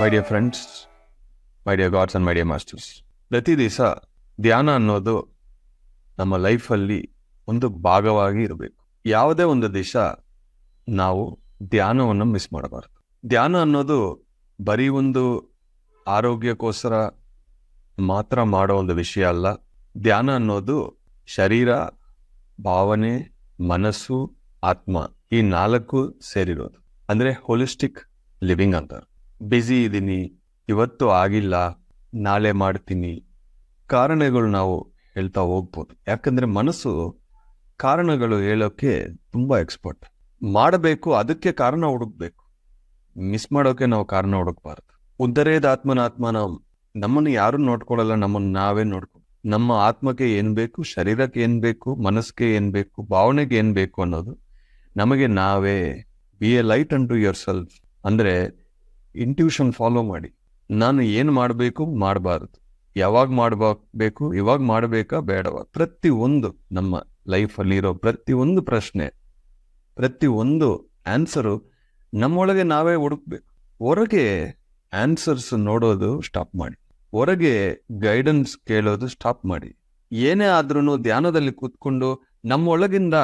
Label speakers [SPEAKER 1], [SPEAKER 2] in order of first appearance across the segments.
[SPEAKER 1] My dear friends my dear gods and my dear masters ಪ್ರತಿ ದಿವಸ ಧ್ಯಾನ ಅನ್ನೋದು ನಮ್ಮ ಲೈಫಲ್ಲಿ ಒಂದು ಭಾಗವಾಗಿ ಇರಬೇಕು. ಯಾವುದೇ ಒಂದು ದಿವಸ ನಾವು ಧ್ಯಾನವನ್ನು ಮಿಸ್ ಮಾಡಬಾರ್ದು. ಧ್ಯಾನ ಅನ್ನೋದು ಬರೀ ಒಂದು ಆರೋಗ್ಯಕ್ಕೋಸ್ಕರ ಮಾತ್ರ ಮಾಡೋ ಒಂದು ವಿಷಯ ಅಲ್ಲ. ಧ್ಯಾನ ಅನ್ನೋದು ಶರೀರ, ಭಾವನೆ, ಮನಸ್ಸು, ಆತ್ಮ ಈ ನಾಲ್ಕು ಸೇರಿರೋದು. ಅಂದರೆ ಹೋಲಿಸ್ಟಿಕ್ ಲಿವಿಂಗ್ ಅಂತಾರೆ. ಬ್ಯುಸಿ ಇದ್ದೀನಿ ಇವತ್ತು ಆಗಿಲ್ಲ, ನಾಳೆ ಮಾಡ್ತೀನಿ. ಕಾರಣಗಳು ನಾವು ಹೇಳ್ತಾ ಹೋಗ್ಬೋದು. ಯಾಕಂದರೆ ಮನಸ್ಸು ಕಾರಣಗಳು ಹೇಳೋಕ್ಕೆ ತುಂಬ ಎಕ್ಸ್ಪರ್ಟ್. ಮಾಡಬೇಕು, ಅದಕ್ಕೆ ಕಾರಣ ಹುಡುಕ್ಬೇಕು. ಮಿಸ್ ಮಾಡೋಕೆ ನಾವು ಕಾರಣ ಹುಡುಕ್ಬಾರ್ದು. ಉದ್ದರೇದ ಆತ್ಮನಾತ್ಮ ನಾವು ನಮ್ಮನ್ನು ಯಾರು ನೋಡ್ಕೊಳ್ಳಲ್ಲ ನಮ್ಮನ್ನು ನಾವೇ ನೋಡ್ಕೊ ನಮ್ಮ ಆತ್ಮಕ್ಕೆ ಏನು ಬೇಕು, ಶರೀರಕ್ಕೆ ಏನು ಬೇಕು, ಮನಸ್ಸಿಗೆ ಏನು ಬೇಕು, ಭಾವನೆಗೆ ಏನು ಬೇಕು ಅನ್ನೋದು ನಮಗೆ ನಾವೇ be a light unto yourself ಅಂದ್ರೆ ಇಂಟ್ಯೂಷನ್ ಫಾಲೋ ಮಾಡಿ. ನಾನು ಏನು ಮಾಡಬೇಕು? ಮಾಡಬಾರದು. ಯಾವಾಗ ಮಾಡಬೇಕು ಇವಾಗ ಮಾಡಬೇಕಾ? ಬೇಡವಾ? ಪ್ರತಿ ಒಂದು ನಮ್ಮ ಲೈಫಲ್ಲಿರೋ ಒಂದು ಪ್ರಶ್ನೆ, ಪ್ರತಿ ಒಂದು ಆನ್ಸರು ನಮ್ಮೊಳಗೆ ನಾವೇ ಹುಡುಕ್ಬೇಕು. ಹೊರಗೆ ಆನ್ಸರ್ಸ್ ನೋಡೋದು ಸ್ಟಾಪ್ ಮಾಡಿ. ಹೊರಗೆ ಗೈಡೆನ್ಸ್ ಕೇಳೋದು ಸ್ಟಾಪ್ ಮಾಡಿ. ಏನೇ ಆದ್ರೂ ಧ್ಯಾನದಲ್ಲಿ ಕೂತ್ಕೊಂಡು ನಮ್ಮೊಳಗಿಂದ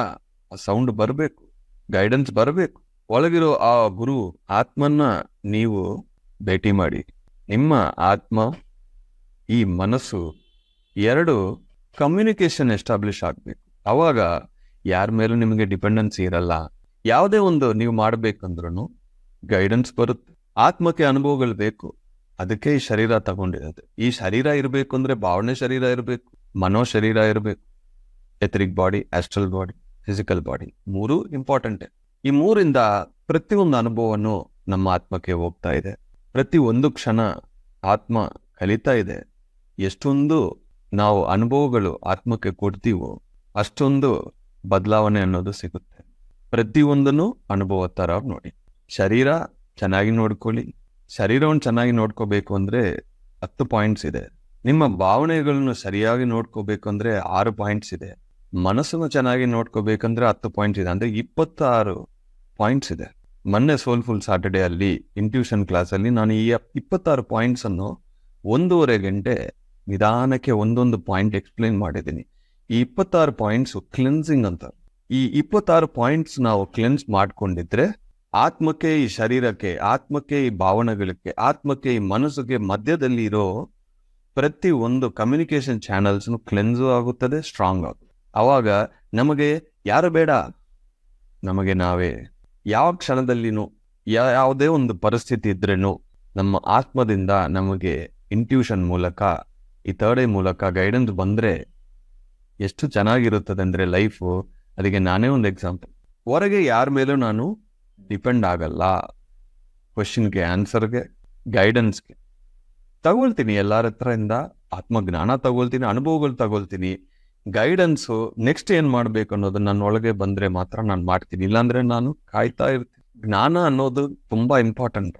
[SPEAKER 1] ಸೌಂಡ್ ಬರಬೇಕು. ಗೈಡೆನ್ಸ್ ಬರಬೇಕು. ಒಳಗಿರೋ ಆ ಗುರು ಆತ್ಮನ್ನ ನೀವು ಭೇಟಿ ಮಾಡಿ. ನಿಮ್ಮ ಆತ್ಮ, ಈ ಮನಸ್ಸು ಎರಡು ಕಮ್ಯುನಿಕೇಶನ್ ಎಸ್ಟಾಬ್ಲಿಷ್ ಆಗಬೇಕು. ಅವಾಗ ಯಾರ ಮೇಲೂ ನಿಮಗೆ ಡಿಪೆಂಡೆನ್ಸಿ ಇರಲ್ಲ. ಯಾವುದೇ ಒಂದು ನೀವು ಮಾಡಬೇಕಂದ್ರೂ ಗೈಡೆನ್ಸ್ ಬರುತ್ತೆ. ಆತ್ಮಕ್ಕೆ ಅನುಭವಗಳು ಬೇಕು. ಅದಕ್ಕೆ ಈ ಶರೀರ ತಗೊಂಡಿರೋದು. ಈ ಶರೀರ ಇರಬೇಕು ಅಂದ್ರೆ ಭಾವನೆ ಶರೀರ ಇರಬೇಕು, ಮನೋ ಶರೀರ ಇರಬೇಕು. Etheric body astral body physical body ಮೂರು ಇಂಪಾರ್ಟೆಂಟ್ ಈ ಮೂರಿಂದ ಪ್ರತಿಯೊಂದು ಅನುಭವವನ್ನು ನಮ್ಮ ಆತ್ಮಕ್ಕೆ ಹೋಗ್ತಾ ಇದೆ. ಪ್ರತಿ ಒಂದು ಕ್ಷಣ ಆತ್ಮ ಕಲಿತಾ ಇದೆ. ಎಷ್ಟೊಂದು ನಾವು ಅನುಭವಗಳು ಆತ್ಮಕ್ಕೆ ಕೊಡ್ತೀವೋ ಅಷ್ಟೊಂದು ಬದಲಾವಣೆ ಅನ್ನೋದು ಸಿಗುತ್ತೆ. ಪ್ರತಿಯೊಂದನ್ನು ಅನುಭವ ಥರ ನೋಡಿ. ಶರೀರ ಚೆನ್ನಾಗಿ ನೋಡ್ಕೊಳ್ಳಿ. ಶರೀರವನ್ನು ಚೆನ್ನಾಗಿ ನೋಡ್ಕೋಬೇಕು ಅಂದ್ರೆ ಹತ್ತು ಪಾಯಿಂಟ್ಸ್ ಇದೆ. ನಿಮ್ಮ ಭಾವನೆಗಳನ್ನು ಸರಿಯಾಗಿ ನೋಡ್ಕೋಬೇಕು ಅಂದರೆ ಆರು ಪಾಯಿಂಟ್ಸ್ ಇದೆ. ಮನಸ್ಸನ್ನು ಚೆನ್ನಾಗಿ ನೋಡ್ಕೋಬೇಕಂದ್ರೆ ಹತ್ತು ಪಾಯಿಂಟ್ಸ್ ಇದೆ. ಅಂದರೆ ಇಪ್ಪತ್ತಾರು ಪಾಯಿಂಟ್ಸ್ ಇದೆ. ಮೊನ್ನೆ ಸೋಲ್ಫುಲ್ ಸಾಟರ್ಡೆ ಅಲ್ಲಿ ಇಂಟ್ಯೂಷನ್ ಕ್ಲಾಸ್ ಅಲ್ಲಿ ನಾನು ಈ ಇಪ್ಪತ್ತಾರು ಪಾಯಿಂಟ್ಸ್ ಅನ್ನು ಒಂದೂವರೆ ಗಂಟೆ ನಿಧಾನಕ್ಕೆ ಒಂದೊಂದು ಪಾಯಿಂಟ್ ಎಕ್ಸ್ಪ್ಲೈನ್ ಮಾಡಿದ್ದೀನಿ. ಈ ಇಪ್ಪತ್ತಾರು ಪಾಯಿಂಟ್ಸ್ ಕ್ಲೆನ್ಸಿಂಗ್ ಅಂತ. ಈ ಇಪ್ಪತ್ತಾರು ಪಾಯಿಂಟ್ಸ್ ನಾವು ಕ್ಲೆನ್ಸ್ ಮಾಡ್ಕೊಂಡಿದ್ರೆ ಆತ್ಮಕ್ಕೆ, ಈ ಶರೀರಕ್ಕೆ, ಆತ್ಮಕ್ಕೆ, ಈ ಭಾವನೆಗಳಿಗೆ, ಆತ್ಮಕ್ಕೆ, ಈ ಮನಸ್ಸಿಗೆ ಮಧ್ಯದಲ್ಲಿ ಇರೋ ಪ್ರತಿ ಒಂದು ಕಮ್ಯುನಿಕೇಶನ್ ಚಾನಲ್ಸ್ ಕ್ಲೆನ್ಸು ಆಗುತ್ತದೆ ಸ್ಟ್ರಾಂಗ್ ಆಗುತ್ತೆ ಅವಾಗ ನಮಗೆ ಯಾರು ಬೇಡ? ನಮಗೆ ನಾವೇ. ಯಾವ ಕ್ಷಣದಲ್ಲಿನೂ ಯಾವುದೇ ಒಂದು ಪರಿಸ್ಥಿತಿ ಇದ್ರೇನು ನಮ್ಮ ಆತ್ಮದಿಂದ ನಮಗೆ ಇಂಟ್ಯೂಷನ್ ಮೂಲಕ, ಈ ತರ್ಡೆ ಮೂಲಕ ಗೈಡೆನ್ಸ್ ಬಂದರೆ ಎಷ್ಟು ಚೆನ್ನಾಗಿರುತ್ತದೆ ಅಂದರೆ ಲೈಫು ಅದಕ್ಕೆ ನಾನೇ ಒಂದು ಎಕ್ಸಾಂಪಲ್ ಹೊರಗೆ ಯಾರ ಮೇಲೂ ನಾನು ಡಿಪೆಂಡ್ ಆಗಲ್ಲ. ಕ್ವಶನ್ಗೆ ಆನ್ಸರ್ಗೆ ಗೈಡೆನ್ಸ್ಗೆ ತಗೊಳ್ತೀನಿ ಎಲ್ಲರ ಹತ್ರದಿಂದ ಆತ್ಮಜ್ಞಾನ ತಗೊಳ್ತೀನಿ, ಅನುಭವಗಳು ತಗೊಳ್ತೀನಿ. ಗೈಡೆನ್ಸು ನೆಕ್ಸ್ಟ್ ಏನು ಮಾಡಬೇಕು ಅನ್ನೋದು ನನ್ನ ಒಳಗೆ ಬಂದ್ರೆ ಮಾತ್ರ ನಾನು ಮಾಡ್ತೀನಿ. ಇಲ್ಲಾಂದರೆ ನಾನು ಕಾಯ್ತಾ ಇರ್ತೀನಿ. ಜ್ಞಾನ ಅನ್ನೋದು ತುಂಬ ಇಂಪಾರ್ಟೆಂಟ್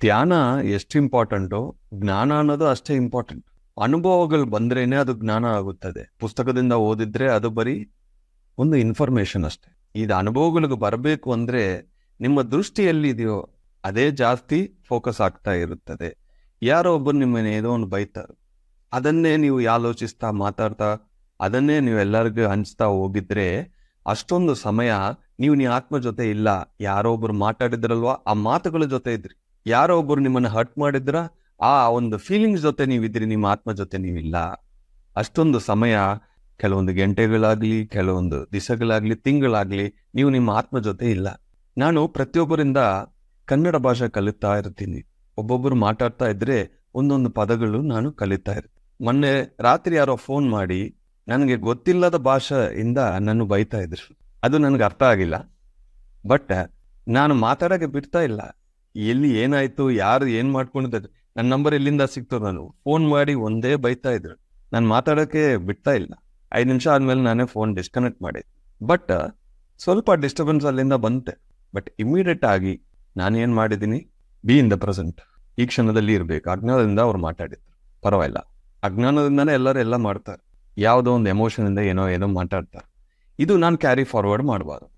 [SPEAKER 1] ಧ್ಯಾನ ಎಷ್ಟು ಇಂಪಾರ್ಟೆಂಟು ಜ್ಞಾನ ಅನ್ನೋದು ಅಷ್ಟೇ ಇಂಪಾರ್ಟೆಂಟ್ ಅನುಭವಗಳು ಬಂದ್ರೇನೆ ಅದು ಜ್ಞಾನ ಆಗುತ್ತದೆ. ಪುಸ್ತಕದಿಂದ ಓದಿದ್ರೆ ಅದು ಬರೀ ಒಂದು ಇನ್ಫಾರ್ಮೇಶನ್ ಅಷ್ಟೇ. ಇದು ಅನುಭವಗಳಿಗೆ ಬರಬೇಕು ಅಂದ್ರೆ ನಿಮ್ಮ ದೃಷ್ಟಿ ಎಲ್ಲಿದೆಯೋ ಅದೇ ಜಾಸ್ತಿ ಫೋಕಸ್ ಆಗ್ತಾ ಇರುತ್ತದೆ. ಯಾರೋ ಒಬ್ಬರು ನಿಮ್ಮನ್ನ ಏನೋ ಒಂದು ಬೈತಾರೆ. ಅದನ್ನೇ ನೀವು ಆಲೋಚಿಸ್ತಾ ಮಾತಾಡ್ತಾ ಅದನ್ನೇ ನೀವು ಎಲ್ಲರಿಗೂ ಹಂಚ್ತಾ ಹೋಗಿದ್ರೆ ಅಷ್ಟೊಂದು ಸಮಯ ನೀವು ನೀ ಆತ್ಮ ಜೊತೆ ಇಲ್ಲ, ಯಾರೋ ಒಬ್ರು ಮಾತಾಡಿದ್ರಲ್ವಾ, ಆ ಮಾತುಗಳ ಜೊತೆ ಇದ್ರಿ. ಯಾರೋ ಒಬ್ರು ನಿಮ್ಮನ್ನ ಹರ್ಟ್ ಮಾಡಿದ್ರ, ಆ ಒಂದು ಫೀಲಿಂಗ್ಸ್ ಜೊತೆ ನೀವಿದ್ರಿ ನಿಮ್ಮ ಆತ್ಮ ಜೊತೆ ನೀವಿಲ್ಲ ಅಷ್ಟೊಂದು ಸಮಯ, ಕೆಲವೊಂದು ಗಂಟೆಗಳಾಗ್ಲಿ, ಕೆಲವೊಂದು ದಿಸಗಳಾಗ್ಲಿ, ತಿಂಗಳಾಗ್ಲಿ, ನೀವು ನಿಮ್ಮ ಆತ್ಮ ಜೊತೆ ಇಲ್ಲ. ನಾನು ಪ್ರತಿಯೊಬ್ಬರಿಂದ ಕನ್ನಡ ಭಾಷೆ ಕಲಿತಾ ಇರ್ತೀನಿ. ಒಬ್ಬೊಬ್ಬರು ಮಾತಾಡ್ತಾ ಇದ್ರೆ ಒಂದೊಂದು ಪದಗಳು ನಾನು ಕಲಿತಾ ಇರ್ತೀನಿ. ಮೊನ್ನೆ ರಾತ್ರಿ ಯಾರೋ ಫೋನ್ ಮಾಡಿ ನನಗೆ ಗೊತ್ತಿಲ್ಲದ ಭಾಷೆಯಿಂದ ನನ್ನ ಬೈತಾ ಇದ್ರು. ಅದು ನನಗೆ ಅರ್ಥ ಆಗಿಲ್ಲ. ಬಟ್ ನಾನು ಮಾತಾಡೋಕೆ ಬಿಡ್ತಾ ಇಲ್ಲ. ಎಲ್ಲಿ ಏನಾಯ್ತು, ಯಾರು ಏನ್ ಮಾಡ್ಕೊಂಡಿದ್ದಾರೆ ನನ್ನ ನಂಬರ್ ಎಲ್ಲಿಂದ ಸಿಕ್ತು ನಾನು ಫೋನ್ ಮಾಡಿ ಒಂದೇ ಬೈತಾ ಇದ್ರು. ನಾನು ಮಾತಾಡೋಕೆ ಬಿಡ್ತಾ ಇಲ್ಲ. ಐದು ನಿಮಿಷ ಆದ್ಮೇಲೆ ನಾನೇ ಫೋನ್ ಡಿಸ್ಕನೆಕ್ಟ್ ಮಾಡಿ ಬಟ್ ಸ್ವಲ್ಪ ಡಿಸ್ಟರ್ಬೆನ್ಸ್ ಅಲ್ಲಿಂದ ಬಂತೆ. ಬಟ್ ಇಮಿಡಿಯೇಟ್ ಆಗಿ ನಾನು ಏನ್ ಮಾಡಿದ್ದೀನಿ ಬಿ ಇನ್ ದ ಪ್ರೆಸೆಂಟ್ ಈ ಕ್ಷಣದಲ್ಲಿ ಇರ್ಬೇಕು. ಅಜ್ಞಾನದಿಂದ ಅವ್ರು ಮಾತಾಡಿದ್ರು. ಪರವಾಗಿಲ್ಲ. ಅಜ್ಞಾನದಿಂದನೇ ಎಲ್ಲರೂ ಎಲ್ಲ ಮಾಡ್ತಾರೆ. ಯಾವುದೋ ಒಂದು ಎಮೋಷನ್ ಇಂದ ಏನೋ ಏನೋ ಮಾತಾಡ್ತಾರೆ. ಇದು ನಾನು ಕ್ಯಾರಿ ಫಾರ್ವರ್ಡ್ ಮಾಡಬಾರ್ದು.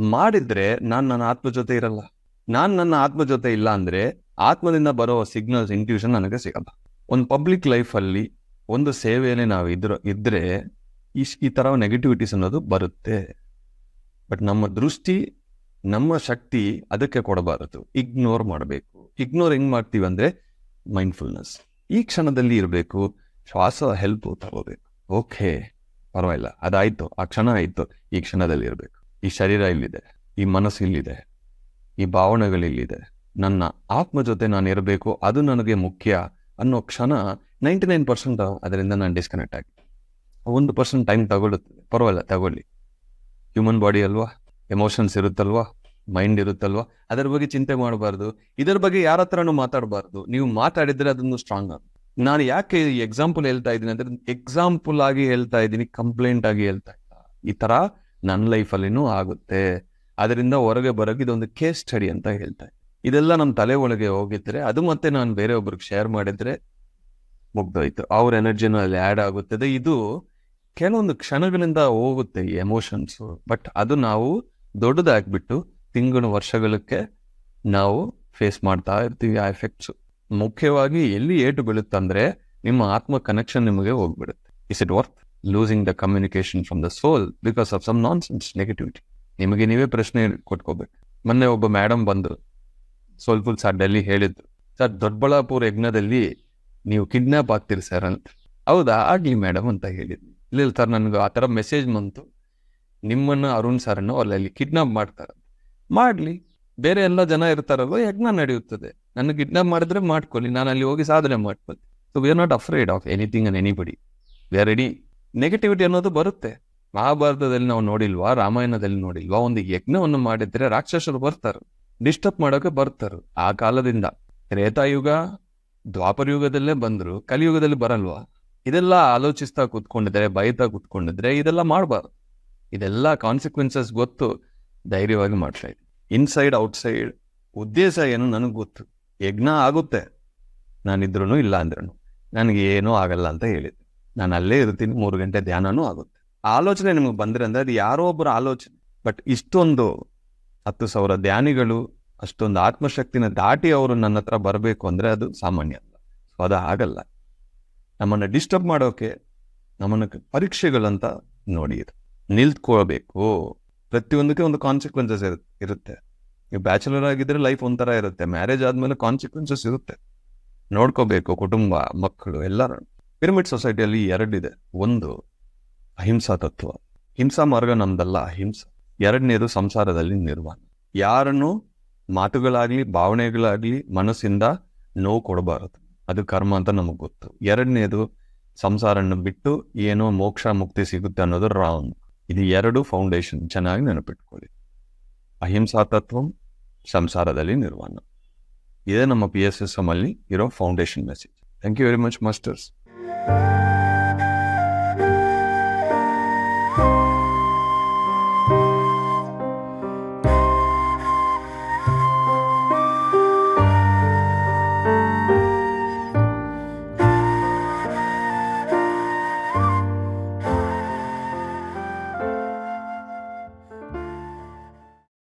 [SPEAKER 1] ಮಾಡಿದ್ರೆ ನಾನು ನನ್ನ ಆತ್ಮ ಜೊತೆ ಇರಲ್ಲ. ನಾನು ನನ್ನ ಆತ್ಮ ಜೊತೆ ಇಲ್ಲ ಅಂದ್ರೆ ಆತ್ಮದಿಂದ ಬರೋ ಸಿಗ್ನಲ್ಸ್ ಇಂಟ್ಯೂಷನ್ ನನಗೆ ಸಿಗಲ್ಲ. ಒಂದು ಪಬ್ಲಿಕ್ ಲೈಫಲ್ಲಿ ಒಂದು ಸೇವೆಯಲ್ಲಿ ನಾವು ಇದ್ರ, ಇದ್ರೆ ಇಶ್ ಈ ಥರ ನೆಗೆಟಿವಿಟೀಸ್ ಅನ್ನೋದು ಬರುತ್ತೆ. ಬಟ್ ನಮ್ಮ ದೃಷ್ಟಿ, ನಮ್ಮ ಶಕ್ತಿ ಅದಕ್ಕೆ ಕೊಡಬಾರದು. ಇಗ್ನೋರ್ ಮಾಡಬೇಕು. ಇಗ್ನೋರ್ ಹೆಂಗ್ ಮಾಡ್ತೀವಿ ಅಂದ್ರೆ ಮೈಂಡ್ಫುಲ್ನೆಸ್ ಈ ಕ್ಷಣದಲ್ಲಿ ಇರಬೇಕು. ಶ್ವಾಸ ಹೆಲ್ಪ್ ತಗೋಬೇಕು. ಓಕೆ, ಪರವಾಗಿಲ್ಲ. ಅದಾಯ್ತು. ಆ ಕ್ಷಣ ಆಯ್ತು ಈ ಕ್ಷಣದಲ್ಲಿ ಇರಬೇಕು. ಈ ಶರೀರ ಇಲ್ಲಿದೆ. ಈ ಮನಸ್ಸು ಇಲ್ಲಿದೆ. ಈ ಭಾವನೆಗಳಿಲ್ಲಿದೆ ನನ್ನ ಆತ್ಮ ಜೊತೆ ನಾನು ಇರಬೇಕು, ಅದು ನನಗೆ ಮುಖ್ಯ ಅನ್ನೋ ಕ್ಷಣ ನೈಂಟಿ ನೈನ್ ಪರ್ಸೆಂಟ್ ಅದರಿಂದ ನಾನು ಡಿಸ್ಕನೆಕ್ಟ್ ಆಗಿ. ಒಂದು ಪರ್ಸೆಂಟ್ ಟೈಮ್ ತಗೊಳ್ಳುತ್ತೆ. ಪರವಾಗಿಲ್ಲ, ತಗೊಳ್ಳಿ. ಹ್ಯೂಮನ್ ಬಾಡಿ ಅಲ್ವಾ? ಎಮೋಷನ್ಸ್ ಇರುತ್ತಲ್ವಾ? ಮೈಂಡ್ ಇರುತ್ತಲ್ವಾ? ಅದರ ಬಗ್ಗೆ ಚಿಂತೆ ಮಾಡಬಾರ್ದು. ಇದರ ಬಗ್ಗೆ ಯಾರ ಹತ್ರನೂ ಮಾತಾಡಬಾರ್ದು. ನೀವು ಮಾತಾಡಿದ್ರೆ ಅದನ್ನು ಸ್ಟ್ರಾಂಗ್ ಆಗುತ್ತೆ. ನಾನು ಯಾಕೆ ಈ ಎಕ್ಸಾಂಪಲ್ ಹೇಳ್ತಾ ಇದ್ದೀನಿ ಅಂದ್ರೆ ಎಕ್ಸಾಂಪಲ್ ಆಗಿ ಹೇಳ್ತಾ ಇದ್ದೀನಿ ಕಂಪ್ಲೇಂಟ್ ಆಗಿ ಹೇಳ್ತಾ ಇಲ್ಲ ಈ ತರ ನನ್ನ ಲೈಫಲ್ಲಿನೂ ಆಗುತ್ತೆ. ಅದರಿಂದ ಹೊರಗೆ ಬರೋಕೆ ಇದೊಂದು ಕೇಸ್ ಸ್ಟಡಿ ಅಂತ ಹೇಳ್ತಾ ಇದೆಲ್ಲ ನಮ್ಮ ತಲೆ ಒಳಗೆ ಹೋಗಿದ್ರೆ, ಅದು ಮತ್ತೆ ನಾನು ಬೇರೆ ಒಬ್ರಿಗೆ ಶೇರ್ ಮಾಡಿದ್ರೆ ಮುಗ್ದೋಯ್ತು. ಅವ್ರ ಎನರ್ಜಿನೂ ಅಲ್ಲಿ ಆ್ಯಡ್ ಆಗುತ್ತದೆ. ಇದು ಕೆಲವೊಂದು ಕ್ಷಣಗಳಿಂದ ಹೋಗುತ್ತೆ ಈ ಎಮೋಷನ್ಸ್ ಬಟ್ ಅದು ನಾವು ದೊಡ್ಡದಾಗ್ಬಿಟ್ಟು ತಿಂಗಳು, ವರ್ಷಗಳಕ್ಕೆ ನಾವು ಫೇಸ್ ಮಾಡ್ತಾ ಇರ್ತೀವಿ ಆ ಎಫೆಕ್ಟ್ಸ್ ಮುಖ್ಯವಾಗಿ ಎಲ್ಲಿ ಏಟು ಬೀಳುತ್ತಂದ್ರೆ ನಿಮ್ಮ ಆತ್ಮ ಕನೆಕ್ಷನ್ ನಿಮಗೆ ಹೋಗ್ಬಿಡುತ್ತೆ. Is it worth losing the communication from the soul because of some nonsense negativity ನಿಮಗೆ ನೀವೇ ಪ್ರಶ್ನೆ ಕೊಟ್ಕೋಬೇಕು. ಮೊನ್ನೆ ಒಬ್ಬ ಮೇಡಮ್ ಬಂದು ಸೋಲ್ಫುಲ್ ಸರ್ ಡೆಲ್ಲಿ ಹೇಳಿದ್ರು ಸರ್ ದೊಡ್ಡಬಳ್ಳಾಪುರ ಯಜ್ಞದಲ್ಲಿ ನೀವು ಕಿಡ್ನಾಪ್ ಆಗ್ತೀರಿ ಸರ್ ಅಂತ. ಹೌದಾ? ಆಗ್ಲಿ ಮೇಡಮ್ ಅಂತ ಹೇಳಿದ್ವಿ. ಇಲ್ಲ ಸರ್ ನನಗೆ ಆ ಥರ ಮೆಸೇಜ್ ಬಂತು. ನಿಮ್ಮನ್ನ ಅರುಣ್ ಸರನ್ನು ಅಲ್ಲಿ ಕಿಡ್ನಾಪ್ ಮಾಡ್ತಾರೆ. ಮಾಡ್ಲಿ. ಬೇರೆ ಎಲ್ಲ ಜನ ಇರ್ತಾರಲ್ವ? ಯಜ್ಞ ನಡೆಯುತ್ತದೆ. ನನ್ನ ಕಿಡ್ನಾಪ್ ಮಾಡಿದ್ರೆ ಮಾಡ್ಕೊಳ್ಳಿ. ನಾನು ಅಲ್ಲಿ ಹೋಗಿ ಸಾಧನೆ ಮಾಡ್ಕೊಳ್ಳಿ. So we are not afraid of anything and anybody we are ready negativity ಅನ್ನೋದು ಬರುತ್ತೆ. ಮಹಾಭಾರತದಲ್ಲಿ ನಾವು ನೋಡಿಲ್ವಾ, ರಾಮಾಯಣದಲ್ಲಿ ನೋಡಿಲ್ವಾ, ಒಂದು ಯಜ್ಞವನ್ನು ಮಾಡಿದ್ರೆ ರಾಕ್ಷಸರು ಬರ್ತಾರೆ. ಡಿಸ್ಟರ್ಬ್ ಮಾಡೋಕೆ ಬರ್ತಾರೆ. ಆ ಕಾಲದಿಂದ ತ್ರೇತಾಯುಗ ದ್ವಾಪರ ಯುಗದಲ್ಲೇ ಬಂದ್ರು. ಕಲಿಯುಗದಲ್ಲಿ ಬರಲ್ವಾ? ಇದೆಲ್ಲ ಆಲೋಚಿಸ್ತಾ ಕೂತ್ಕೊಂಡಿದ್ರೆ, ಬೈತಾ ಕೂತ್ಕೊಂಡಿದ್ರೆ ಇದೆಲ್ಲ ಮಾಡಬಾರ್ದು. ಇದೆಲ್ಲ ಕಾನ್ಸಿಕ್ವೆನ್ಸಸ್ ಗೊತ್ತು ಧೈರ್ಯವಾಗಿ ಮಾಡ್ತಾ ಇನ್ಸೈಡ್ ಔಟ್ಸೈಡ್ ಉದ್ದೇಶ ಏನು ನನಗೆ ಗೊತ್ತು. ಯಜ್ಞ ಆಗುತ್ತೆ. ನಾನಿದ್ರು ಇಲ್ಲ ಅಂದ್ರೂ ನನಗೆ ಏನೂ ಆಗಲ್ಲ ಅಂತ ಹೇಳಿದ್ದೆ. ನಾನು ಅಲ್ಲೇ ಇರ್ತೀನಿ, ಮೂರು ಗಂಟೆ ಧ್ಯಾನನೂ ಆಗುತ್ತೆ. ಆಲೋಚನೆ ನಿಮಗೆ ಬಂದ್ರೆ ಅಂದ್ರೆ ಅದು ಯಾರೋ ಒಬ್ಬರ ಆಲೋಚನೆ. ಬಟ್ ಇಷ್ಟೊಂದು ಹತ್ತು ಸಾವಿರ ಧ್ಯಾನಿಗಳು, ಅಷ್ಟೊಂದು ಆತ್ಮಶಕ್ತಿನ ದಾಟಿ ಅವರು ನನ್ನ ಹತ್ರ ಬರಬೇಕು ಅಂದ್ರೆ ಅದು ಸಾಮಾನ್ಯ ಅಲ್ಲ. ಸೊ ಅದು ಆಗಲ್ಲ. ನಮ್ಮನ್ನ ಡಿಸ್ಟರ್ಬ್ ಮಾಡೋಕೆ ನಮ್ಮನ್ನ ಪರೀಕ್ಷೆಗಳಂತ ನೋಡಿ ನಿಲ್ತ್ಕೊಳ್ಬೇಕು. ಪ್ರತಿಯೊಂದಕ್ಕೆ ಒಂದು ಕಾನ್ಸಿಕ್ವೆನ್ಸಸ್ ಇರುತ್ತೆ. ನೀವು ಬ್ಯಾಚುಲರ್ ಆಗಿದ್ರೆ ಲೈಫ್ ಒಂಥರ ಇರುತ್ತೆ. ಮ್ಯಾರೇಜ್ ಆದ್ಮೇಲೆ ಕಾನ್ಸಿಕ್ವೆನ್ಸಸ್ ಇರುತ್ತೆ. ನೋಡ್ಕೋಬೇಕು ಕುಟುಂಬ, ಮಕ್ಕಳು ಎಲ್ಲರೂ ಪಿರಮಿಡ್ ಸೊಸೈಟಿಯಲ್ಲಿ ಎರಡಿದೆ. ಒಂದು, ಅಹಿಂಸಾ ತತ್ವ. ಹಿಂಸಾ ಮಾರ್ಗ ನಮ್ದಲ್ಲ, ಅಹಿಂಸಾ. ಎರಡನೇದು ಸಂಸಾರದಲ್ಲಿ ನಿರ್ವಾಣ. ಯಾರನ್ನು? ಮಾತುಗಳಾಗ್ಲಿ, ಭಾವನೆಗಳಾಗ್ಲಿ, ಮನಸ್ಸಿಂದ ನೋವು ಕೊಡಬಾರದು. ಅದು ಕರ್ಮ ಅಂತ ನಮಗೆ ಗೊತ್ತು. ಎರಡನೇದು ಸಂಸಾರನ್ನು ಬಿಟ್ಟು ಏನೋ ಮೋಕ್ಷ, ಮುಕ್ತಿ ಸಿಗುತ್ತೆ ಅನ್ನೋದು ರಾಂಗ್ ಇದು ಎರಡು ಫೌಂಡೇಶನ್ ಚೆನ್ನಾಗಿ ನೆನಪಿಟ್ಕೊಳ್ಳಿ. ಅಹಿಂಸಾ ತತ್ವ ಸಂಸಾರದಲ್ಲಿ ನಿರ್ವಾಣ ಇದೇ ನಮ್ಮ ಪಿ ಎಸ್ ಎಸ್ ಎಂ ಅಲ್ಲಿ ಇರೋ foundation message thank you very much masters